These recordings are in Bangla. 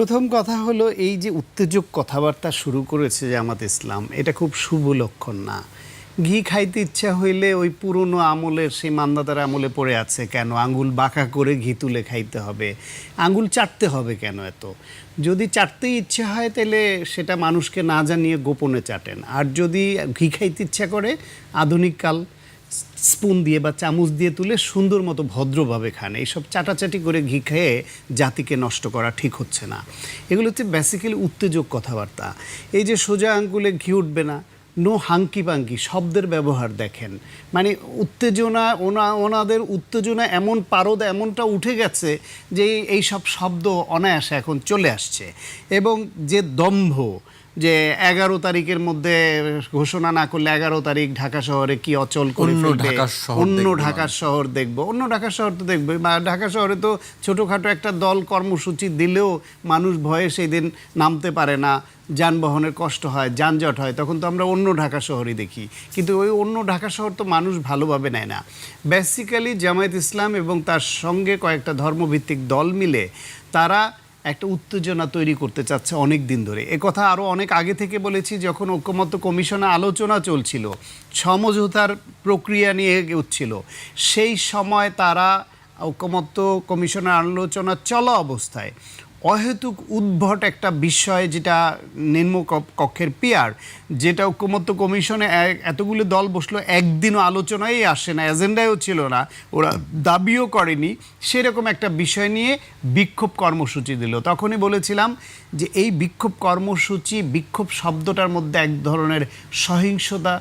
প্রথম কথা হলো এই যে উত্তেজক কথাবার্তা শুরু করেছে জামাত ইসলাম, এটা খুব শুভ লক্ষণ না। ঘি খাইতে ইচ্ছা হইলে ওই পুরনো আমলের, সেই মান্দাতার আমলে পড়ে আছে কেন? আঙ্গুল বাঁকা করে ঘি তুলে খাইতে হবে। আঙ্গুল চাটতে হবে কেন এত? যদি চাটতেই ইচ্ছে হয় তাহলে সেটা মানুষকে না জানিয়ে গোপনে চাটেন। আর যদি ঘি খাইতে ইচ্ছা করে আধুনিককাল স্পুন দিয়ে বা চামচ দিয়ে তুলে সুন্দর মতো ভদ্রভাবে খান। এইসব চাটাচাটি করে ঘি খেয়ে জাতিকে নষ্ট করা ঠিক হচ্ছে না। এগুলো হচ্ছে বেসিক্যালি উত্তেজক কথাবার্তা। এই যে সোজা আঙ্গুলে ঘি উঠবে না নো হাঙ্কি পাঙ্কি শব্দের ব্যবহার দেখেন। মানে উত্তেজনা, ওনা, ওনাদের উত্তেজনা এমন পারদ, এমনটা উঠে গেছে যে এই সব শব্দ অনায়াসে এখন চলে আসছে। এবং যে দম্ভ যে এগারো তারিখের মধ্যে ঘোষণা না করলে এগারো তারিখ ঢাকা শহরে কি অচল করে অন্য ফেলবে? ঢাকার শহর দেখব অন্য ঢাকার শহর তো দেখবে বা ঢাকা শহরে তো ছোটোখাটো একটা দল কর্মসূচি দিলেও মানুষ ভয়ে সেই দিন নামতে পারে না। যানবাহনের কষ্ট হয় যানজট হয় তখন তো আমরা অন্য ঢাকা শহরই দেখি। কিন্তু ওই অন্য ঢাকা শহর তো মানুষ ভালোভাবে নেয় না। বেসিক্যালি জামায়াত ইসলাম এবং তার সঙ্গে কয়েকটা ধর্মভিত্তিক দল মিলে তারা একটা উত্তেজনা তৈরি করতে চাচ্ছে অনেক দিন ধরে। এ কথা আরও অনেক আগে থেকে বলেছি যখন ঐক্যমত্য কমিশনে আলোচনা চলছিল, সমঝোতার প্রক্রিয়া নিয়ে হচ্ছিল সেই সময় তারা ঐক্যমত্য কমিশনের আলোচনা চলা অবস্থায় অহেতুক উদ্ভট একটা বিষয় যেটা নিম্ন কক্ষের পিয়ার যেটা ঐক্যমত্য কমিশনে এতগুলো দল বসল, একদিনও আলোচনায় আসে না, এজেন্ডায়ও ছিল না, ওরা দাবিও করেনি। সেরকম একটা বিষয় নিয়ে বিক্ষোভ কর্মসূচি দিল। তখনই বলেছিলাম যে এই বিক্ষোভ কর্মসূচি, বিক্ষোভ শব্দটার মধ্যে এক ধরনের সহিংসতা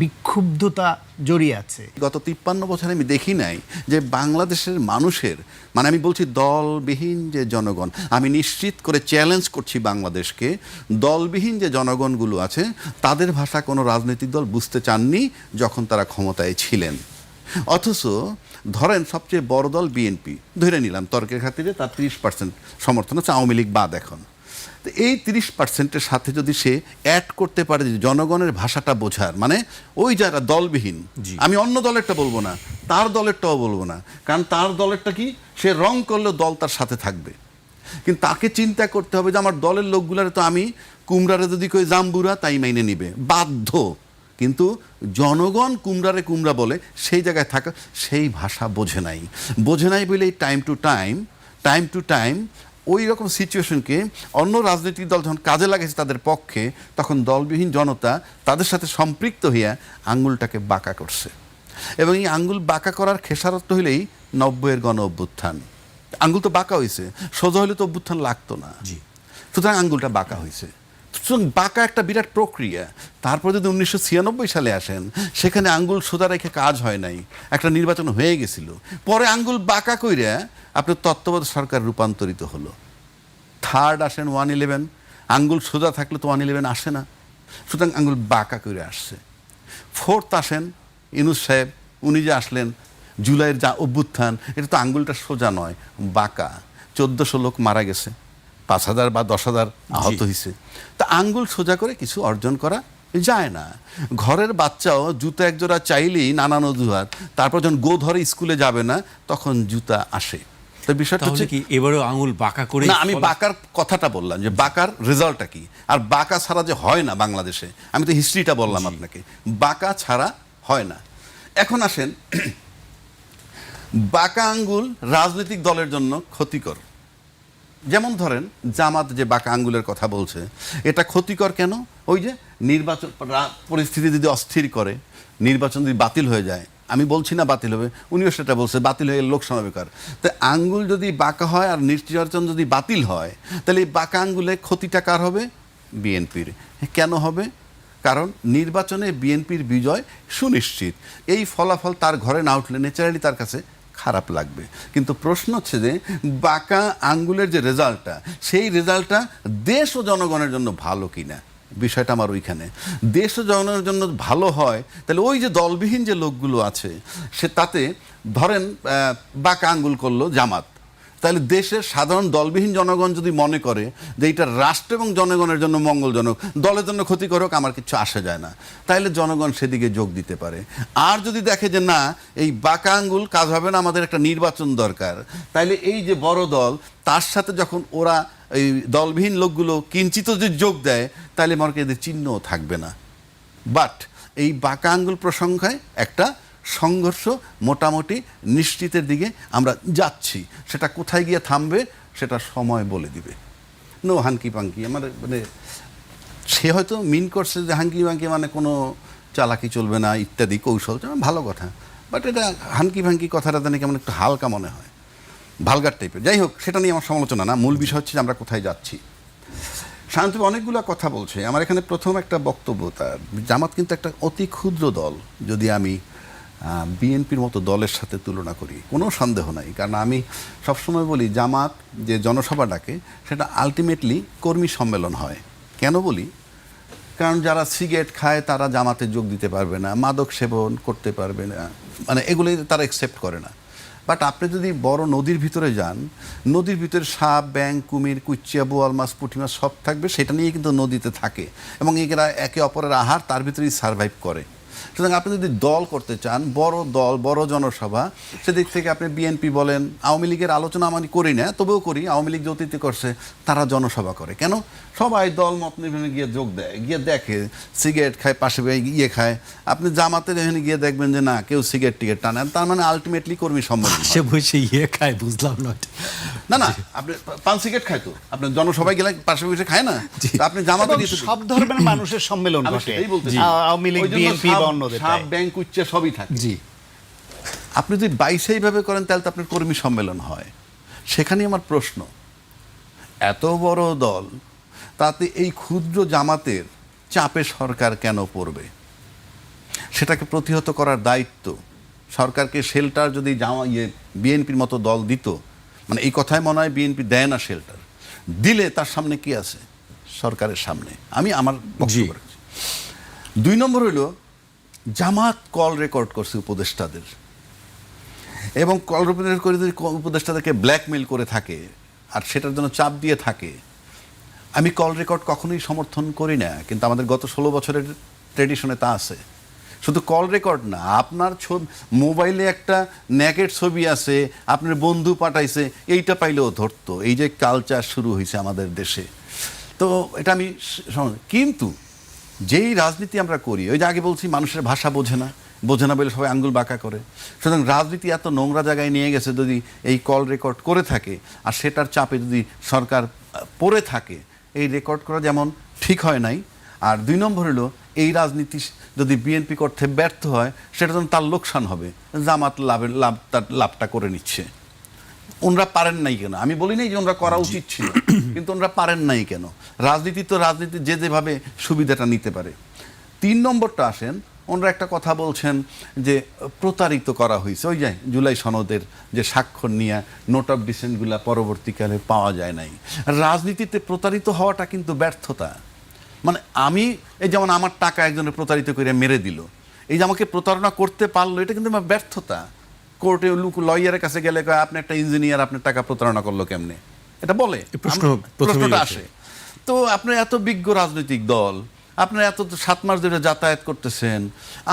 বিক্ষুব্ধতা জড়িয়ে আছে। গত তিপ্পান্ন বছরে আমি দেখি নাই যে বাংলাদেশের মানুষের মানে আমি বলছি দলবিহীন যে জনগণ, আমি নিশ্চিত করে চ্যালেঞ্জ করছি বাংলাদেশকে, দলবিহীন যে জনগণগুলো আছে, তাদের ভাষা কোনো রাজনৈতিক দল বুঝতে চাননি যখন তারা ক্ষমতায় ছিলেন। অথচ ধরেন সবচেয়ে বড় দল বিএনপি, ধরে নিলাম তর্কের খাতিরে তার তিরিশ পার্সেন্ট সমর্থন হচ্ছে আওয়ামী লীগ বাদ এখন। তো এই তিরিশ পার্সেন্টের সাথে যদি সে অ্যাড করতে পারে যে জনগণের ভাষাটা বোঝার মানে ওই যারা দলবিহীন আমি অন্য দলেরটা বলব না তার দলেরটাও বলব না কারণ তার দলেরটা কি? সে রং করলেও দল তার সাথে থাকবে। কিন্তু তাকে চিন্তা করতে হবে যে আমার দলের লোকগুলারে তো আমি কুমড়ারে যদি কই জাম্বুরা তাই মাইনে নিবে। বাধ্য। কিন্তু জনগণ কুমড়ারে কুমড়া বলে সেই জায়গায় থাকা সেই ভাষা বোঝে নাই। বোঝে নাই বলে time to time time to time ওই রকম সিচুয়েশনকে অন্য রাজনৈতিক দল যখন কাজে লাগেছে তাদের পক্ষে তখন দলবিহীন জনতা তাদের সাথে সম্পৃক্ত হইয়া আঙ্গুলটাকে বাঁকা করছে। এবং এই আঙ্গুল বাঁকা করার খেসারত হইলেই নব্বইয়ের গণ অভ্যুত্থান। আঙ্গুল তো বাঁকা হয়েছে সোজা হলে তো অভ্যুত্থান লাগতো না। জি। সুতরাং আঙ্গুলটা বাঁকা হয়েছে সুতরাং বাঁকা একটা বিরাট প্রক্রিয়া। তারপর যদি উনিশশো ছিয়ানব্বই সালে আসেন, সেখানে আঙ্গুল সোজা রেখে কাজ হয় নাই, একটা নির্বাচন হয়ে গেছিল। পরে আঙ্গুল বাঁকা কইরা আপনার তত্ত্বাবধায়ক সরকার রূপান্তরিত হলো। থার্ড আসেন ওয়ান ইলেভেন, আঙ্গুল সোজা থাকলে তো ওয়ান ইলেভেন আসে না। সুতরাং আঙ্গুল বাঁকা করে আসছে। ফোর্থ আসেন ইনুস সাহেব, উনি যে আসলেন জুলাইয়ের যা অভ্যুত্থান, এটা তো আঙ্গুলটা সোজা নয়, বাঁকা। চোদ্দোশো লোক মারা গেছে। পাঁচ হাজার বা দশ হাজার আহত হয়েছে তা আঙ্গুল সোজা করে কিছু অর্জন করা যায় না। ঘরের বাচ্চাও জুতা একজোড়া চাইলেই নানান অজুহাত তারপর যখন গো ধরে স্কুলে যাবে না তখন জুতা আসে। তো বিষয়টা হচ্ছে কি এবারেও আঙুল বাঁকা করে না আমি বাঁকার কথাটা বললাম যে বাঁকার রেজাল্টটা কি? আর বাঁকা ছাড়া যে হয় না বাংলাদেশে আমি তো হিস্ট্রিটা বললাম আপনাকে। বাঁকা ছাড়া হয় না। এখন আসেন বাঁকা আঙ্গুল রাজনৈতিক দলের জন্য ক্ষতিকর। যেমন ধরেন, জামাত যে বাঁকা আঙ্গুলের কথা বলছে, এটা ক্ষতিকর কেন? ওই যে নির্বাচন পরিস্থিতি যদি অস্থির করে, নির্বাচন যদি বাতিল হয়ে যায়, আমি বলছি না বাতিল হবে, উনিও সেটা বলছে, বাতিল হয়ে গেলে লোক সমাবেকার তো আঙ্গুল যদি বাঁকা হয় আর নির্বাচন যদি বাতিল হয়, তাহলে এই বাঁকা আঙ্গুলে ক্ষতিটা কার হবে? বিএনপির। কেন হবে? কারণ নির্বাচনে বিএনপির বিজয় সুনিশ্চিত। এই ফলাফল তার ঘরে না উঠলে ন্যাচারালি তার কাছে খারাপ লাগবে। কিন্তু প্রশ্ন হচ্ছে যে, বাঁকা আঙ্গুলের যে রেজাল্টটা, সেই রেজাল্টটা দেশ ও জনগণের জন্য ভালো কি না বিষয়টা আমার ওইখানে। দেশ ও জনগণের জন্য ভালো হয়, তাহলে ওই যে দলবিহীন যে লোকগুলো আছে, সে তাতে ধরেন বাঁকা আঙ্গুল করল জামাত। তাহলে দেশের সাধারণ দলবিহীন জনগণ যদি মনে করে যে এটা রাষ্ট্র এবং জনগণের জন্য মঙ্গলজনক, দলের জন্য ক্ষতিকর হোক, আমার কিছু আসে যায় না। তাইলে জনগণ সেদিকে যোগ দিতে পারে। আর যদি দেখে যে না, এই বাঁকা আঙ্গুল কাজ হবে না, আমাদের একটা নির্বাচন দরকার তাইলে এই যে বড় দল, তার সাথে যখন ওরা এই দলবিহীন লোকগুলো কিঞ্চিত যদি যোগ দেয়, তাহলে মনে এদের চিহ্নও থাকবে না। বাট এই বাঁকা আঙ্গুল প্রসঙ্গায় একটা সংঘর্ষ মোটামুটি নিশ্চিতের দিকে আমরা যাচ্ছি। সেটা কোথায় গিয়ে থামবে, সেটা সময় বলে দিবে। নো হাঙ্কি পাঙ্কি, আমার মানে সে হয়তো মিন করছে যে হাঙ্কি পাঙ্কি মানে কোনো চালাকি চলবে না, ইত্যাদি কৌশল ভালো কথা। বাট এটা হানকি ভাঙ্কি কথাটা জানি কেমন একটু হালকা মনে হয়। ভালগার টাইপের যাই হোক, সেটা নিয়ে আমার সমালোচনা না। মূল বিষয় হচ্ছে আমরা কোথায় যাচ্ছি। শান্তি অনেকগুলো কথা বলছে। আমার এখানে প্রথম একটা বক্তব্য তার। জামাত কিন্তু একটা অতি ক্ষুদ্র দল, যদি আমি বিএনপির মতো দলের সাথে তুলনা করি। কোনো সন্দেহ নাই। কারণ আমি সবসময় বলি, জামাত যে জনসভা ডাকে, সেটা আলটিমেটলি কর্মী সম্মেলন হয়। কেন বলি? কারণ যারা সিগারেট খায়, তারা জামাতে যোগ দিতে পারবে না, মাদক সেবন করতে পারবে না মানে এগুলি তারা একসেপ্ট করে না। বাট আপনি যদি বড় নদীর ভিতরে যান, নদীর ভিতরে সাপ ব্যাং কুমির কুচিয়া বোয়াল মাছ পুঁটি মাছ সব থাকবে, সেটা নিয়ে কিন্তু নদীতে থাকে। এবং একে অপরের আহার, তার ভিতরেই সার্ভাইভ করে। সুতরাং আপনি যদি দল করতে চান বড় দল বড় জনসভা সেদিক থেকে আপনি বিএনপি বলেন আওয়ামী লীগের আলোচনা আমি করি না তবুও করি আওয়ামী লীগ যে অতীতে করছে তারা জনসভা করে। কেন? সবাই দল মত নির্বাচনে গিয়ে যোগ দেয় গিয়ে দেখে সিগারেট খায় পাশে ইয়ে খায়। আপনি জামাতের এখানে গিয়ে দেখবেন যে না কেউ সিগারেট টিকেট টানে তার মানে আলটিমেটলি কর্মী সম্মান সে বসে ইয়ে খায় বুঝলাম না। না না আপনি পান সিগারেট খায় তো। আপনি জনসভায় গেলে পাশে বসে খায় না। আপনি জামাতে সব ধর্মের মানুষের সম্মেলন ঘটে। আওয়ামী লীগ বিএনপি অন্যদের সাপ ব্যাংক উচ্চে সবই থাকে। জি। আপনি যদি বাইশে এইভাবে করেন তাহলে তো আপনার কর্মী সম্মেলন হয়। সেখানেই আমার প্রশ্ন এত বড় দল তাতে এই ক্ষুদ্র জামাতের চাপে সরকার কেন পড়বে? সেটাকে প্রতিহত করার দায়িত্ব সরকারকে শেল্টার যদি জামা ইয়ে বিএনপির মতো দল দিত মানে এই কথায় মনে হয় বিএনপি দেয় না শেল্টার দিলে তার সামনে কি আছে? সরকারের সামনে। আমি আমার বক্তব্য রাখছি। দুই নম্বর হলো জামাত কল রেকর্ড করছে উপদেষ্টাদের। এবং কল রেকর্ড করে যদি উপদেষ্টাদেরকে ব্ল্যাকমেল করে থাকে, আর সেটার জন্য চাপ দিয়ে থাকে, আমি কল রেকর্ড কখনোই সমর্থন করি না, কিন্তু আমাদের গত ষোলো বছরের ট্রেডিশনে তা আছে। শুধু কল রেকর্ড না, আপনার ছবি মোবাইলে একটা ন্যাকেট ছবি আছে, আপনার বন্ধু পাঠাইছে, এইটা পাইলেও ধরতো। এই যে কালচার শুরু হয়েছে আমাদের দেশে। তো এটা আমি কিন্তু যেই রাজনীতি আমরা করি, ওই যে আগে বলছি মানুষের ভাষা বোঝে না বোঝে না বলে সবাই আঙ্গুল বাঁকা করে। সুতরাং রাজনীতি এত নোংরা জায়গায় নিয়ে গেছে যদি এই কল রেকর্ড করে থাকে, আর সেটার চাপে যদি সরকার পড়ে থাকে, এই রেকর্ড করা যেমন ঠিক হয় নাই, আর দুই নম্বর হলো, এই রাজনীতি যদি বিএনপি করতে ব্যর্থ হয়, সেটা যেন তার লোকসান হবে, জামাত লাভের লাভ, তার লাভটা করে নিচ্ছে। ওনরা পারেন নাই কেন? আমি বলি নাই যে ওনরা করা উচিত ছিল কিন্তু ওনরা পারেন নাই কেন? রাজনীতি তো রাজনীতি যে যেভাবে সুবিধাটা নিতে পারে। তিন নম্বরটা আসেন ওনারা একটা কথা বলছেন যে প্রতারিত করা হয়েছে ওই যে জুলাই সনদের যে স্বাক্ষর নিয়ে নোট অফ ডিসেন্টগুলা পরবর্তীকালে পাওয়া যায় নাই। রাজনীতিতে প্রতারিত হওয়াটা কিন্তু ব্যর্থতা। মানে আমি এই যেমন আমার টাকা একজনের প্রতারিত করে মেরে দিল এই যে আমাকে প্রতারণা করতে পারল এটা কিন্তু আমার ব্যর্থতা। কোর্টে লুক লয়ারের কাছে গেলে কয়, আপনি একটা ইঞ্জিনিয়ার আপনার টাকা প্রতারণা করল কেমনে? এটা বলে। প্রশ্নটা আসে। তো আপনার এত বিজ্ঞ রাজনৈতিক দল আপনার এত সাত মাস ধরে যাতায়াত করতেছেন।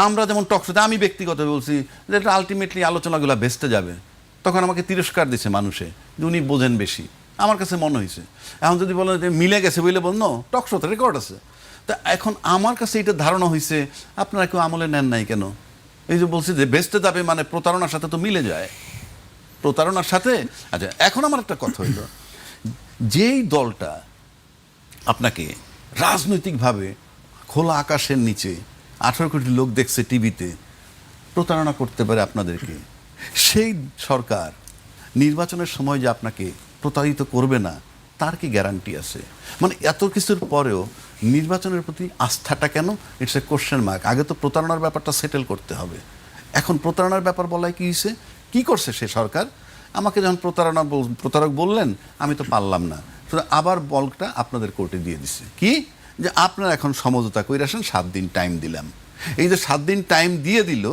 আমরা যেমন টকশোতে আমি ব্যক্তিগত বলছি যে এটা আলটিমেটলি আলোচনাগুলো ভেস্তে যাবে। তখন আমাকে তিরস্কার দিছে মানুষে যে উনি বোঝেন বেশি। আমার কাছে মনে হয়েছে। এখন যদি বলেন যে মিলে গেছে বলে বল টকশোতে রেকর্ড আছে। তা এখন আমার কাছে এটা ধারণা হয়েছে আপনারা কেউ আমলে নেন নাই কেন? এই যে বলছি যে ভেস্তে যাবে মানে প্রতারণার সাথে তো মিলে যায়। প্রতারণার সাথে আচ্ছা এখন আমার একটা কথা হইল। যেই দলটা আপনাকে রাজনৈতিকভাবে খোলা আকাশের নিচে আঠারো কোটি লোক দেখছে টিভিতে, প্রতারণা করতে পারে আপনাদেরকে, সেই সরকার নির্বাচনের সময় যে আপনাকে প্রতারিত করবে না, তার কি গ্যারান্টি আছে? মানে এত কিছুর পরেও নির্বাচনের প্রতি আস্থাটা কেন? ইটস এ কোশ্চেন মার্ক আগে তো প্রতারণার ব্যাপারটা সেটেল করতে হবে। এখন প্রতারণার ব্যাপার বলায় কি হয়েছে? কি করছে সে সরকার? আমাকে যখন প্রতারণা প্রতারক বললেন, আমি তো পারলাম না। আবার বলটা আপনাদের কোর্টে দিয়ে দিছে। কি? যে আপনারা এখন সমঝোতা করে আসেন, সাত দিন টাইম দিলাম। এই যে সাত দিন টাইম দিয়ে দিল,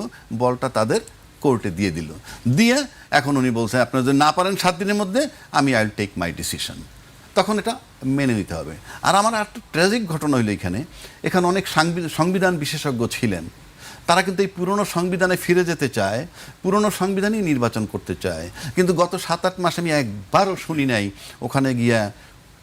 বলটা তাদের কোর্টে দিয়ে দিল। দিয়ে এখন উনি বলছেন আপনারা যদি না পারেন সাত দিনের মধ্যে, আমি আই টেক মাই ডিসিশন তখন এটা মেনে নিতে হবে। আর আমার একটা ট্র্যাজিক ঘটনা হইল এখানে। এখানে অনেক সাংবি- সংবিধান বিশেষজ্ঞ ছিলেন। তারা কিন্তু এই পুরনো সংবিধানে ফিরে যেতে চায়, পুরনো সংবিধানই নির্বাচন করতে চায়। কিন্তু গত সাত আট মাসে আমি একবারও শুনি নাই, ওখানে গিয়া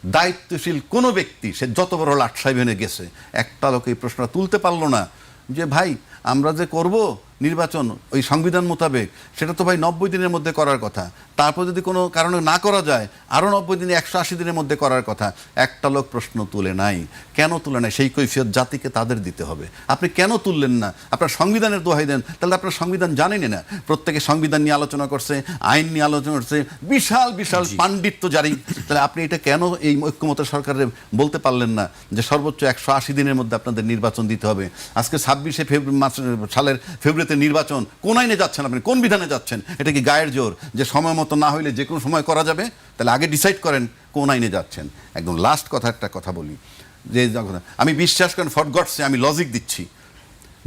দায়িত্বশীল কোনো ব্যক্তি, সে যত বড় লাটসাই ভেনে গেছে, একটা লোক এই প্রশ্নটা তুলতে পারল না যে, ভাই, আমরা যে করব নির্বাচন ওই সংবিধান মোতাবেক সেটা তো ভাই নব্বই দিনের মধ্যে করার কথা। তারপর যদি কোনো কারণে না করা যায় আরও নব্বই দিনে একশো আশি দিনের মধ্যে করার কথা। একটা লোক প্রশ্ন তুলে নাই। কেন তুলে নাই? সেই কৈফিয়ত জাতিকে তাদের দিতে হবে। আপনি কেন তুললেন না? আপনার সংবিধানের দোহাই দেন। তাহলে আপনার সংবিধান জানেনই না। প্রত্যেকে সংবিধান নিয়ে আলোচনা করছে আইন নিয়ে আলোচনা করছে। বিশাল বিশাল পাণ্ডিত্য জারি। তাহলে আপনি এটা কেন এই ঐক্যমত সরকারের বলতে পারলেন না যে সর্বোচ্চ একশো আশি দিনের মধ্যে আপনাদের নির্বাচন দিতে হবে? আজকে ছাব্বিশে ফেব্রুয়ারি সালের ফেব্রুয়ারিতে নির্বাচন কোন আইনে যাচ্ছেন আপনি? কোন বিধানে যাচ্ছেন? এটা কি গায়ের জোর? যে সময় মতো না হইলে যে কোনো সময় করা যাবে? তাহলে আগে ডিসাইড করেন কোন আইনে যাচ্ছেন। একদম লাস্ট কথা একটা কথা বলি। যে আমি বিশ্বাস করেন ফর গডসে আমি লজিক দিচ্ছি।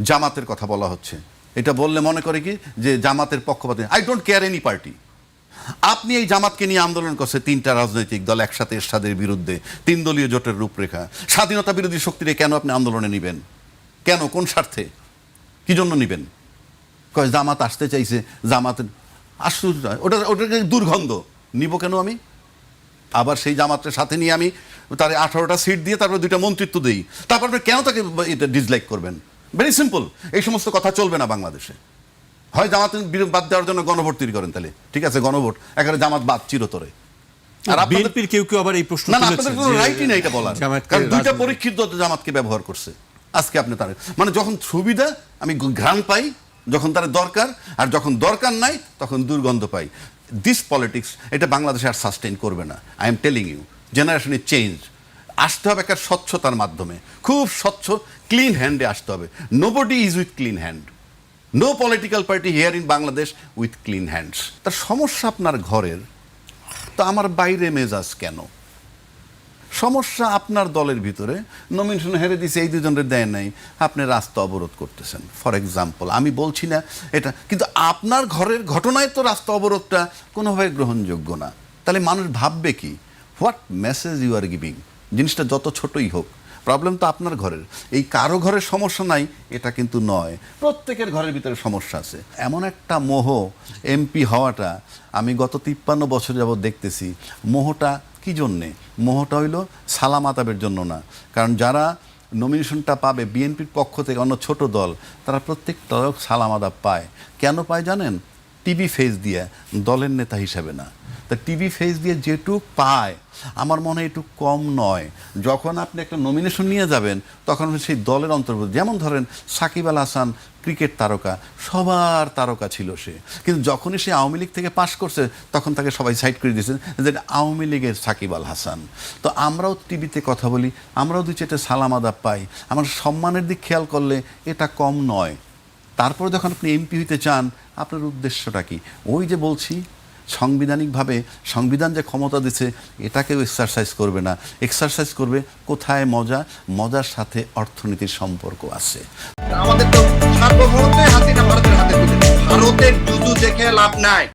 জামাতের কথা বলা হচ্ছে। এটা বললে মনে করে কি? যে জামাতের পক্ষপাতে I don't care any party আপনি এই জামাতকে নিয়ে আন্দোলন করছে তিনটা রাজনৈতিক দল একসাথে এরশাদের বিরুদ্ধে, তিন দলীয় জোটের রূপরেখা। স্বাধীনতা বিরোধী শক্তিরে কেন আপনি আন্দোলনে নেবেন? কেন? কোন স্বার্থে? কি জন্য নেবেন? কয় জামাত আসতে চাইছে জামাতের আশ্চর্য ওটা ওটাকে দুর্গন্ধ। নিব কেন আমি? আবার সেই জামাতের সাথে নিয়ে আমি তার আঠারোটা সিট দিয়ে তারপর দুইটা মন্ত্রিত্ব দিই। তারপর আপনি কেন তাকে এটা ডিসলাইক করবেন? ভেরি সিম্পল এই সমস্ত কথা চলবে না বাংলাদেশে। হয় জামাত বাদ দেওয়ার জন্য গণভোট তৈরি করেন তাহলে। ঠিক আছে গণভোট। একেবারে জামাত বাদ চিরতরে। আর বিএনপির কেউ কেউ আবার এই প্রশ্ন না আপনাদের কোনো রাইটই নেই এটা বলার। কারণ দুইটা পরীক্ষিত জামাতকে ব্যবহার করছে। আজকে আপনি তার মানে যখন সুবিধা আমি ঘ্রাণ পাই যখন তার দরকার, আর যখন দরকার নাই, তখন দুর্গন্ধ পাই। দিস পলিটিক্স এটা বাংলাদেশে আর সাস্টেইন করবে না। আই এম টেলিং ইউ জেনারেশনে চেঞ্জ আসতে হবে একটা স্বচ্ছতার মাধ্যমে। খুব স্বচ্ছ ক্লিন হ্যান্ডে আসতে হবে। No nobody is with clean hand no political party here in Bangladesh with clean hands তার সমস্যা আপনার ঘরের, তো আমার বাইরে মেজাজ কেন? সমস্যা আপনার দলের ভিতরে। নমিনেশন হেরে দিছে, এই দুজনের দেয় নাই। আপনি রাস্তা অবরোধ করতেছেন। ফর এক্সাম্পল আমি বলছি না এটা, কিন্তু আপনার ঘরের ঘটনায় তো রাস্তা অবরোধটা কোনোভাবে গ্রহণযোগ্য না। তাহলে মানুষ ভাববে কি? What message you are giving জিনিসটা যত ছোটই হোক প্রবলেম তো আপনার ঘরের। এই কারও ঘরের সমস্যা নাই, এটা কিন্তু নয়। প্রত্যেকের ঘরের ভিতরে সমস্যা আছে। এমন একটা মোহ এমপি হওয়াটা আমি গত তিপ্পান্ন বছর যাবৎ দেখতেছি। মোহটা কি জন্যে? মোহটা হইল সালাম আতাবের জন্য না। কারণ যারা নমিনেশনটা পাবে বিএনপির পক্ষ থেকে অন্য ছোট দল, তারা প্রত্যেক দলক সালাম আদাব পায়। কেন পায় জানেন? টিভি ফেস দিয়ে, দলের নেতা হিসাবে না। তা টিভি ফেস দিয়ে যেটুক পায়, আমার মনে হয় একটু কম নয়। যখন আপনি একটা নমিনেশন নিয়ে যাবেন, তখন সেই দলের অন্তর্ভুক্ত, যেমন ধরেন সাকিব আল হাসান, ক্রিকেট তারকা, সবার তারকা ছিল সে। কিন্তু যখনই সে আওয়ামী লীগ থেকে পাশ করছে, তখন তাকে সবাই সাইড করে দিয়েছেন যে আওয়ামী লীগের সাকিব আল হাসান। তো আমরাও টিভিতে কথা বলি, আমরাও দুই চারটে সালাম আদাব পাই। আমার সম্মানের দিক খেয়াল করলে এটা কম নয়। তারপরে যখন আপনি এমপি হইতে চান, আপনার উদ্দেশ্যটা কি? ওই যে বলছি সাংবিধানিকভাবে সংবিধান যে ক্ষমতা দিচ্ছে এটাকেও এক্সারসাইজ করবে না। এক্সারসাইজ করবে কোথায় মজা? মজার সাথে অর্থনীতির সম্পর্ক আছে। আমাদের তো সার্বভৌমত্বই না ভারতের হাতে ভারতের দেখে লাভ নাই।